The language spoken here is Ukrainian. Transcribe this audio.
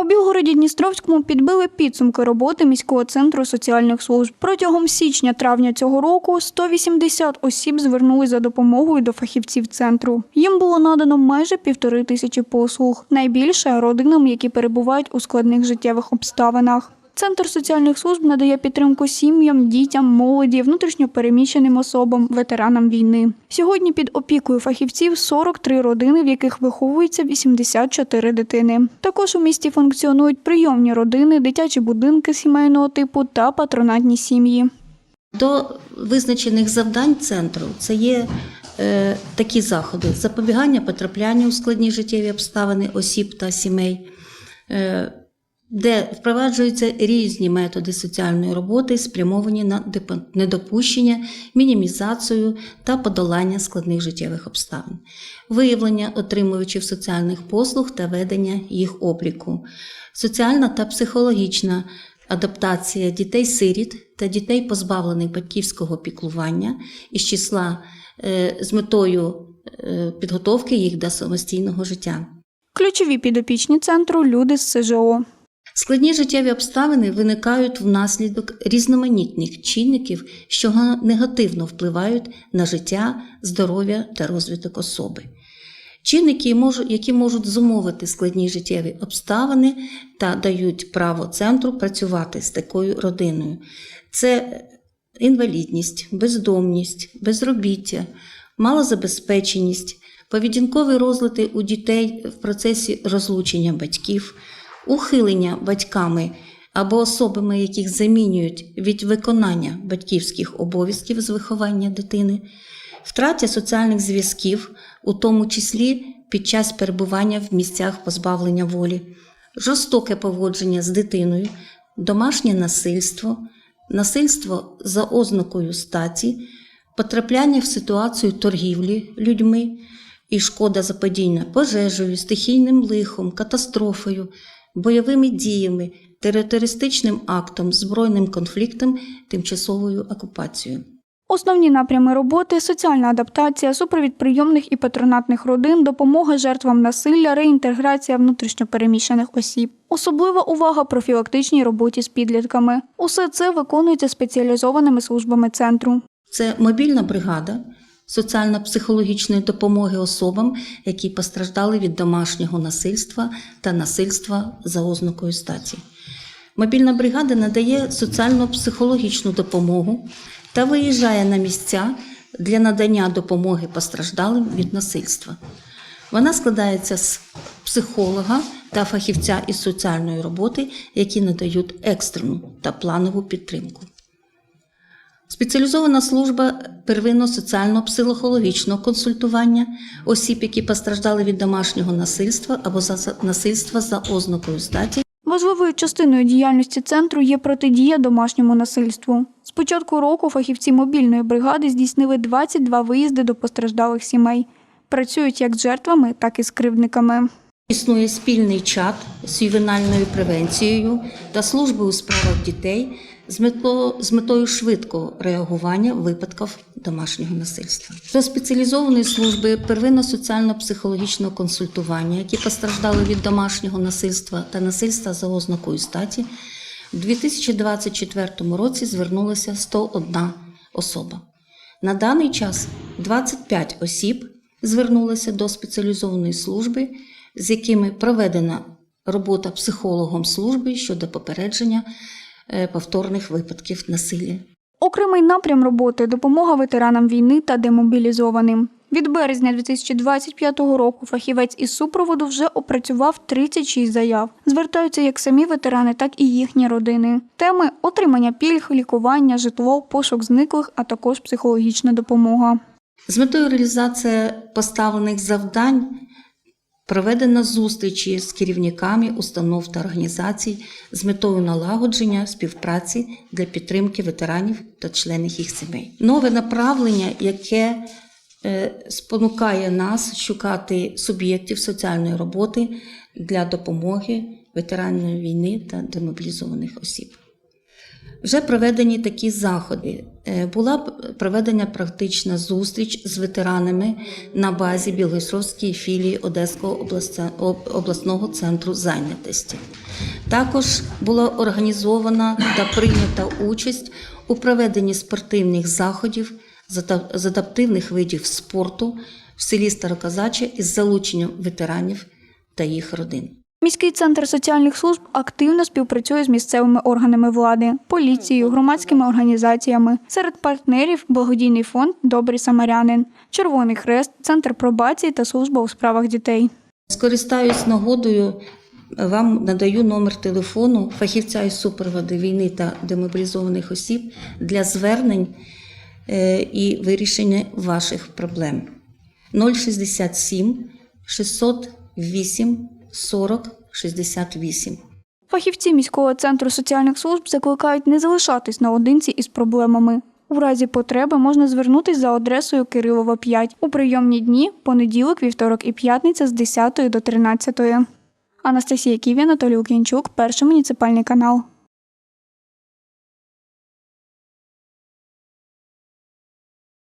У Білгороді Дністровському підбили підсумки роботи міського центру соціальних служб. Протягом січня-травня цього року 180 осіб звернули за допомогою до фахівців центру. Їм було надано майже півтори тисячі послуг. Найбільше родинам, які перебувають у складних життєвих обставинах. Центр соціальних служб надає підтримку сім'ям, дітям, молоді, внутрішньопереміщеним особам, ветеранам війни. Сьогодні під опікою фахівців 43 родини, в яких виховується 84 дитини. Також у місті функціонують прийомні родини, дитячі будинки сімейного типу та патронатні сім'ї. До визначених завдань центру це є е, такі заходи: запобігання потраплянню у складні життєві обставини осіб та сімей, е, де впроваджуються різні методи соціальної роботи, спрямовані на недопущення, мінімізацію та подолання складних життєвих обставин, виявлення отримувачів соціальних послуг та ведення їх обліку, соціальна та психологічна адаптація дітей-сиріт та дітей, позбавлених батьківського піклування із числа е, з метою е, підготовки їх до самостійного життя. Ключові підопічні центру люди з СЖО. Складні життєві обставини виникають внаслідок різноманітних чинників, що негативно впливають на життя, здоров'я та розвиток особи. Чинники, які можуть зумовити складні життєві обставини та дають право центру працювати з такою родиною. Це інвалідність, бездомність, безробіття, малозабезпеченість, поведінкові розлади у дітей в процесі розлучення батьків, ухилення батьками або особами, яких замінюють від виконання батьківських обов'язків з виховання дитини, втраті соціальних зв'язків, у тому числі під час перебування в місцях позбавлення волі, жорстоке поводження з дитиною, домашнє насильство, насильство за ознакою статі, потрапляння в ситуацію торгівлі людьми і шкода заподійна пожежею, стихійним лихом, катастрофою, бойовими діями, терористичним актом, збройним конфліктом, тимчасовою окупацією. Основні напрями роботи соціальна адаптація, супровід прийомних і патронатних родин, допомога жертвам насилля, реінтеграція внутрішньопереміщених осіб. Особлива увага профілактичній роботі з підлітками. Усе це виконується спеціалізованими службами центру. Це мобільна бригада соціально-психологічної допомоги особам, які постраждали від домашнього насильства та насильства за ознакою статі. Мобільна бригада надає соціально-психологічну допомогу та виїжджає на місця для надання допомоги постраждалим від насильства. Вона складається з психолога та фахівця із соціальної роботи, які надають екстрену та планову підтримку. Спеціалізована служба первинно-соціально-психологічного консультування осіб, які постраждали від домашнього насильства або за насильства за ознакою статі, Важливою частиною діяльності центру є протидія домашньому насильству. З початку року фахівці мобільної бригади здійснили 22 виїзди до постраждалих сімей. Працюють як з жертвами, так і з кривдниками. Існує спільний чат з ювенальною превенцією та службою у справах дітей з метою, швидкого реагування випадків домашнього насильства. До спеціалізованої служби первинно-соціально-психологічного консультування, які постраждали від домашнього насильства та насильства за ознакою статі, у 2024 році звернулася 101 особа. На даний час 25 осіб звернулися до спеціалізованої служби, з якими проведена робота психологом служби щодо попередження повторних випадків насилля. Окремий напрям роботи допомога ветеранам війни та демобілізованим. Від березня 2025 року фахівець із супроводу вже опрацював 36 заяв. Звертаються як самі ветерани, так і їхні родини. Теми отримання пільг, лікування, житло, пошук зниклих, а також психологічна допомога. З метою реалізації поставлених завдань проведено зустрічі з керівниками установ та організацій з метою налагодження співпраці для підтримки ветеранів та членів їх сімей. Нове направлення, яке е, спонукає нас шукати суб'єктів соціальної роботи для допомоги ветеранам війни та демобілізованих осіб. Вже проведені такі заходи. Е, Була проведена практична зустріч з ветеранами на базі Білгородської філії Одеського обласного центру зайнятості. Також була організована та прийнята участь у проведенні спортивних заходів з адаптивних видів спорту в селі Староказаче із залученням ветеранів та їх родин. Міський центр соціальних служб активно співпрацює з місцевими органами влади, поліцією, громадськими організаціями. Серед партнерів благодійний фонд Добрий самарянин, Червоний Хрест, Центр пробації та служба у справах дітей. Скористаюсь нагодою, вам надаю номер телефону фахівця із супроводу війни та демобілізованих осіб для звернень е, і вирішення ваших проблем. 067 608 40 68. Фахівці міського центру соціальних служб закликають не залишатись наодинці із проблемами. У разі потреби можна звернутись за адресою Кирилова 5 у прийомні дні понеділок, вівторок і п'ятниця з 10 до 13. Анастасія Ківі, Анатолій Лук'янчук, перший муніципальний канал.